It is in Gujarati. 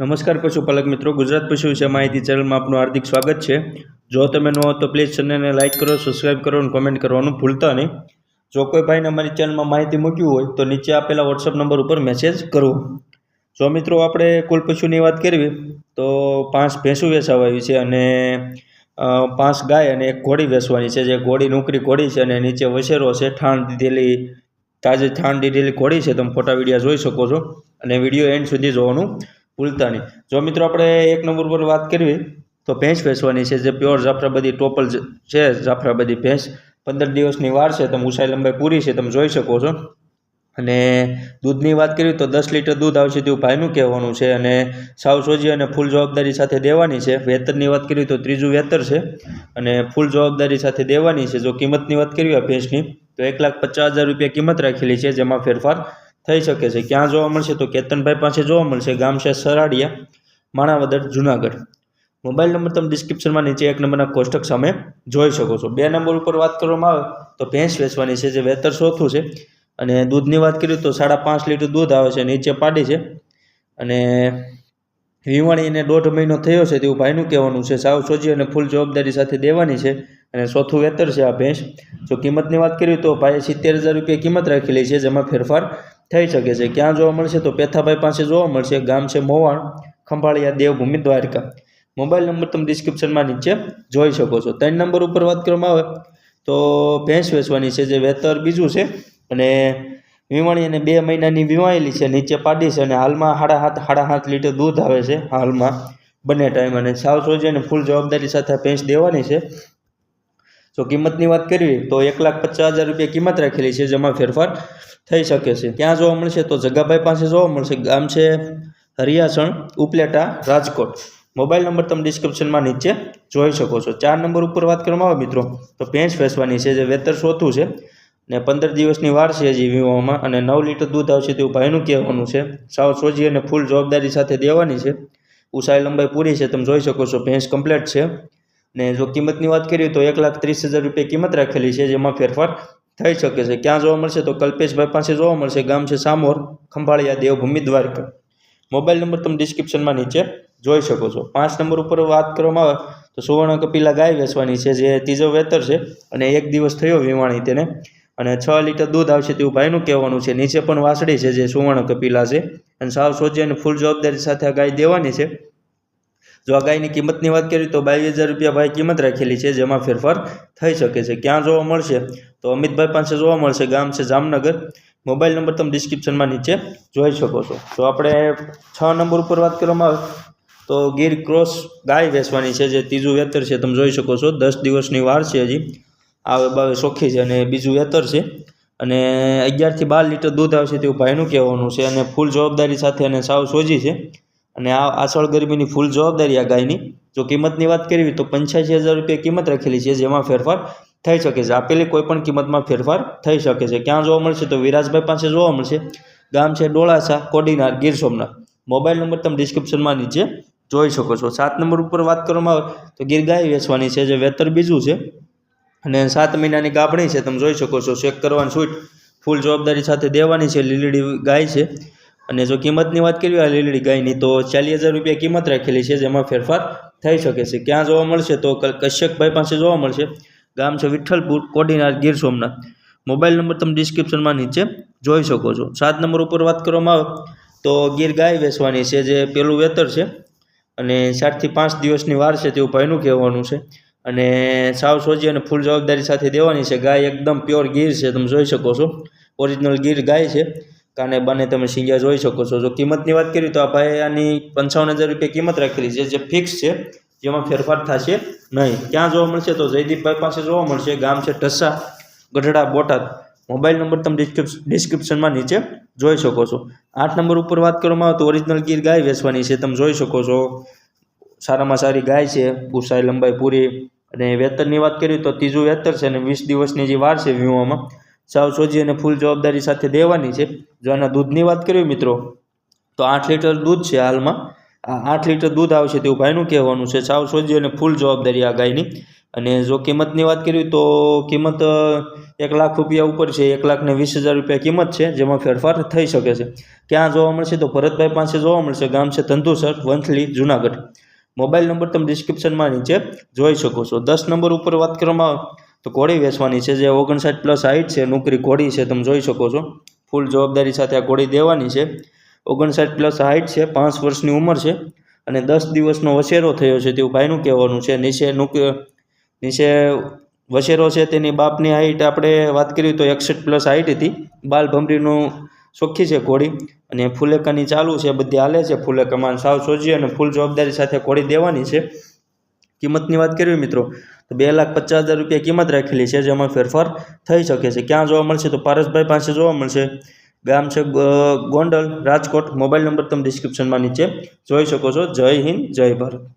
નમસ્કાર પશુપાલક મિત્રો, ગુજરાત પશુ વિશે માહિતી ચેનલમાં આપનું હાર્દિક સ્વાગત છે. જો તમે ન હો તો પ્લીઝ ચેનલને લાઇક કરો, સબસ્ક્રાઇબ કરો અને કોમેન્ટ કરવાનું ભૂલતા નહીં. જો કોઈ ભાઈને અમારી ચેનલમાં માહિતી મૂક્યું હોય તો નીચે આપેલા વોટ્સઅપ નંબર ઉપર મેસેજ કરો. જો મિત્રો આપણે કુલ પશુની વાત કરવી, તો પાંચ ભેંસું વેચાવાવી છે અને પાંચ ગાય અને એક ઘોડી વેચવાની છે. જે ઘોડી નોકરી ઘોડી છે અને નીચે વસેરો છે, ઠાણ દીધેલી, તાજે ઠાણ દીધેલી ઘોડી છે. તમે ફોટા વિડીયા જોઈ શકો છો અને વીડિયો એન્ડ સુધી જોવાનું. ભૂલતા નહીં જો મિત્રો આપણે એક નંબર પર વાત કરવી, તો ભેંસ વેચવાની છે જે પ્યોર જાફરાબાદી ટોપલ છે, જાફરાબાદી ભેંસ. પંદર દિવસની વાર છે તમે ઉછાઈ લંબાઈ પૂરી છે, તમે જોઈ શકો છો. અને દૂધની વાત કરીએ તો દસ લીટર દૂધ આવશે તેવું ભાઈનું કહેવાનું છે અને સાવ સોજી અને ફૂલ જવાબદારી સાથે દેવાની છે. વેતરની વાત કરીએ તો ત્રીજું વેતર છે અને ફૂલ જવાબદારી સાથે દેવાની છે. જો કિંમતની વાત કરીએ આ ભેંસની, તો એક લાખ પચાસ હજાર રૂપિયા કિંમત રાખેલી છે, જેમાં ફેરફાર થઈ શકે છે. ક્યાં જોવા મળશે તો કેતનભાઈ પાસે જોવા મળશે. ગામ છે સરાડિયા, માણાવદર, જુનાગઢ. મોબાઈલ નંબર તમે ડિસ્ક્રિપ્શનમાં નીચે એક નંબરના કોષ્ટક સામે જોઈ શકો છો. બે નંબર ઉપર વાત કરવામાં આવે તો ભેંસ વેચવાની છે, જે વેતર ચોથું છે. અને દૂધની વાત કરીએ તો સાડા પાંચ લીટર દૂધ આવે છે, નીચે પાડી છે. અને વિવાણીને દોઢ મહિનો થયો છે, તેવું ભાઈનું કહેવાનું છે. સાવ સોજી અને ફૂલ જવાબદારી સાથે દેવાની છે. અને ચોથું વેતર છે આ ભેંસ. જો કિંમતની વાત કરીએ તો ભાઈએ સિત્તેર હજાર રૂપિયા કિંમત રાખેલી છે, જેમાં ફેરફાર થઈ શકે છે. ક્યાં જોવા મળશે તો પેથાભાઈ પાસે જોવા મળશે. ગામ છે મોવાણ, ખંભાળિયા, દેવભૂમિ, દ્વારકા. મોબાઈલ નંબર તમે ડિસ્ક્રિપ્શનમાં નીચે જોઈ શકો છો. ત્રણ નંબર ઉપર વાત કરવામાં આવે તો ભેંસ વેચવાની છે, જે વેતર બીજું છે. અને વીવાણી અને બે મહિનાની વીવાયેલી છે. નીચે પાડી છે અને હાલમાં સાડા હાથ સાડા હાથ લીટર દૂધ આવે છે હાલમાં. બંને ટાઈમ અને સાવ સોજી અને ફૂલ જવાબદારી સાથે ભેંસ દેવાની છે. જો કિંમતની વાત કરવી તો એક લાખ પચાસ હજાર રૂપિયા કિંમત રાખેલી છે જેમાં ફેરફાર થઈ શકે છે. ક્યાં જોવા મળશે તો જગાભાઈ પાસે જોવા મળશે. ગામ છે હરિયાસણ, ઉપલેટા, રાજકોટ. મોબાઈલ નંબર તમે ડિસ્ક્રિપ્શનમાં નીચે જોઈ શકો છો. ચાર નંબર ઉપર વાત કરવામાં આવે મિત્રો, તો ભેંસ વેચવાની છે જે વેતર ચોથું છે ને પંદર દિવસની વાર છે હજી વીમોમાં અને નવ લીટર દૂધ આવશે તેવું ભાઈનું કહેવાનું છે. સાવ સોજી અને ફૂલ જવાબદારી સાથે દેવાની છે. ઉસાઈ લંબાઈ પૂરી છે, તમે જોઈ શકો છો. ભેંસ કમ્પ્લેટ છે. ને જો કિંમતની વાત કરીએ તો એક લાખ ત્રીસ હજાર રૂપિયા કિંમત રાખેલી છે, જેમાં ફેરફાર થઈ શકે છે. ક્યાં જોવા મળશે તો કલ્પેશભાઈ પાસે જોવા મળશે. ગામ છે સામોર, ખંભાળિયા, દેવભૂમિ, દ્વારકા. મોબાઈલ નંબર તમે ડિસ્ક્રિપ્શનમાં નીચે જોઈ શકો છો. પાંચ નંબર ઉપર વાત કરવામાં આવે તો સુવર્ણ કપિલા ગાય વેચવાની છે, જે ત્રીજો વેતર છે અને એક દિવસ થયો વીવાણી તેને. અને છ લીટર દૂધ આવશે તેવું ભાઈનું કહેવાનું છે. નીચે પણ વાસળી છે, જે સુવર્ણ કપિલા છે. અને સાવ સોજી અને ફૂલ જવાબદારી સાથે આ ગાય દેવાની છે. જો આ ગાયની કિંમતની વાત કરીએ તો બાવીસ હજાર રૂપિયા ભાઈ કિંમત રાખેલી છે, જેમાં ફેરફાર થઈ શકે છે. ક્યાં જોવા મળશે? તો અમિતભાઈ પાસે જોવા મળશે. ગામ છે જામનગર. મોબાઈલ નંબર તમે ડિસ્ક્રિપ્શનમાં નીચે જોઈ શકો છો. તો આપણે છ નંબર ઉપર વાત કરવામાં આવે, તો ગીર ક્રોસ ગાય વેચવાની છે, જે ત્રીજું વેતર છે. તમે જોઈ શકો છો, દસ દિવસની વાર છે હજી. આવે બાવે ચોખ્ખી છે અને બીજું વેતર છે. અને અગિયારથી બાર લીટર દૂધ આવશે તેવું ભાઈનું કહેવાનું છે અને ફૂલ જવાબદારી સાથે અને સાવ સોજી છે. અને આ આસળ ગરમીની ફૂલ જવાબદારી આ ગાયની. જો કિંમતની વાત કરવી તો પંચ્યાસી હજાર રૂપિયા કિંમત રાખેલી છે, જેમાં ફેરફાર થઈ શકે છે. આપેલી કોઈપણ કિંમતમાં ફેરફાર થઈ શકે છે. ક્યાં જોવા મળશે તો વિરાજભાઈ પાસે જોવા મળશે. ગામ છે ડોળાસા, કોડીનાર, ગીર સોમનાથ. મોબાઈલ નંબર તમે ડિસ્ક્રિપ્શનમાં નીચે જોઈ શકો છો. સાત નંબર ઉપર વાત કરવામાં આવે તો ગીર ગાય વેચવાની છે, જે વેતર બીજું છે. અને સાત મહિનાની ગાભણી છે, તમે જોઈ શકો છો. ચેક કરવાની છૂટ ફૂલ જવાબદારી સાથે દેવાની છે. લીલીડી ગાય છે. અને જો કિંમતની વાત કરીએ, આ લીલડી ગાયની, તો ચાલીસ હજાર રૂપિયા કિંમત રાખેલી છે, જેમાં ફેરફાર થઈ શકે છે. ક્યાં જોવા મળશે, તો કશ્યકભાઈ પાસે જોવા મળશે. ગામ છે વિઠ્ઠલપુર, કોડીનાર, ગીર સોમનાથ. મોબાઈલ નંબર તમે ડિસ્ક્રિપ્શનમાં નીચે જોઈ શકો છો. સાત નંબર ઉપર વાત કરવામાં આવે, તો ગીર ગાય વેચવાની છે, જે પેલું વેતર છે. અને ચારથી પાંચ દિવસની વાર છે, તેવું ભાઈનું કહેવાનું છે. અને સાવ સોજી અને ફૂલ જવાબદારી સાથે દેવાની છે. ગાય એકદમ પ્યોર ગીર છે, તમે જોઈ શકો છો. ઓરિજિનલ ગીર ગાય છે. કાને બને તમે સિંગા જોઈ શકો છો. જો કિંમતની વાત કરીએ તો આ ભાઈ આની પંચાવન હજાર રૂપિયા કિંમત રાખેલી છે. જે ફિક્સ છે, જેમાં ફેરફાર થશે નહીં. ક્યાં જોવા મળશે તો જયદીપભાઈ પાસે જોવા મળશે. ગામ છે ઢસા, ગઢડા, બોટાદ. મોબાઈલ નંબર તમે ડિસ્ક્રિપ્શનમાં નીચે જોઈ શકો છો. આઠ નંબર ઉપર વાત કરવામાં આવે તો ઓરિજિનલ ગીર ગાય વેચવાની છે. તમે જોઈ શકો છો. સારામાં સારી ગાય છે. ઊંચાઈ લંબાઈ પૂરી. અને વેતરની વાત કરીએ તો ત્રીજું વેતર છે અને વીસ દિવસની જે વાર છે વીમામાં સાવ સોજી અને ફૂલ જવાબદારી સાથે દેવાની છે. જો આના દૂધની વાત કરીએ મિત્રો, તો આઠ લીટર દૂધ છે હાલમાં. આ આઠ લીટર દૂધ આવશે તેવું ભાઈનું કહેવાનું છે. સાવ સોજી અને ફૂલ જવાબદારી આ ગાયની. અને જો કિંમતની વાત કરીએ તો કિંમત એક લાખ રૂપિયા ઉપર છે. એક લાખને વીસ હજાર રૂપિયા કિંમત છે, જેમાં ફેરફાર થઈ શકે છે. ક્યાં જોવા મળશે તો ભરતભાઈ પાસે જોવા મળશે. ગામ છે ધંધુસર, વંથલી, જુનાગઢ. મોબાઈલ નંબર તમે ડિસ્ક્રિપ્શનમાં નીચે જોઈ શકો છો. દસ નંબર ઉપર વાત કરવામાં આવે તો ઘોડી વેચવાની છે, જે ઓગણસાઠ પ્લસ હાઈટ છે, નોકરી ઘોડી છે, તમે જોઈ શકો છો. ફૂલ જવાબદારી સાથે આ ઘોડી દેવાની છે. ઓગણસાઠ પ્લસ હાઈટ છે, પાંચ વર્ષની ઉંમર છે અને દસ દિવસનો વસેરો થયો છે તેવું ભાઈનું કહેવાનું છે. નીચે નુક, નીચે વસેરો છે, તેની બાપની હાઈટ આપણે વાત કરીએ તો એકસઠ પ્લસ હાઈટ હતી. બાલ ભમરીનું ચોખ્ખી છે ઘોડી અને ફૂલેકાની ચાલુ છે, બધી હાલે છે. ફૂલેકામાં સાવ સોજી અને ફૂલ જવાબદારી સાથે ઘોડી દેવાની છે. કિંમતની વાત કરવી મિત્રો તો બે લાખ પચાસ હજાર રૂપિયા કિંમત રાખેલી છે જેમાં ફેરફાર થઈ શકે છે. ક્યાં જોવા મળશે તો પારસભાઈ પાસે જોવા મળશે. ગામ છે ગોંડલ, રાજકોટ. મોબાઈલ નંબર તમે ડિસ્ક્રિપ્શનમાં નીચે જોઈ શકો છો. જય હિન્દ, જય ભારત.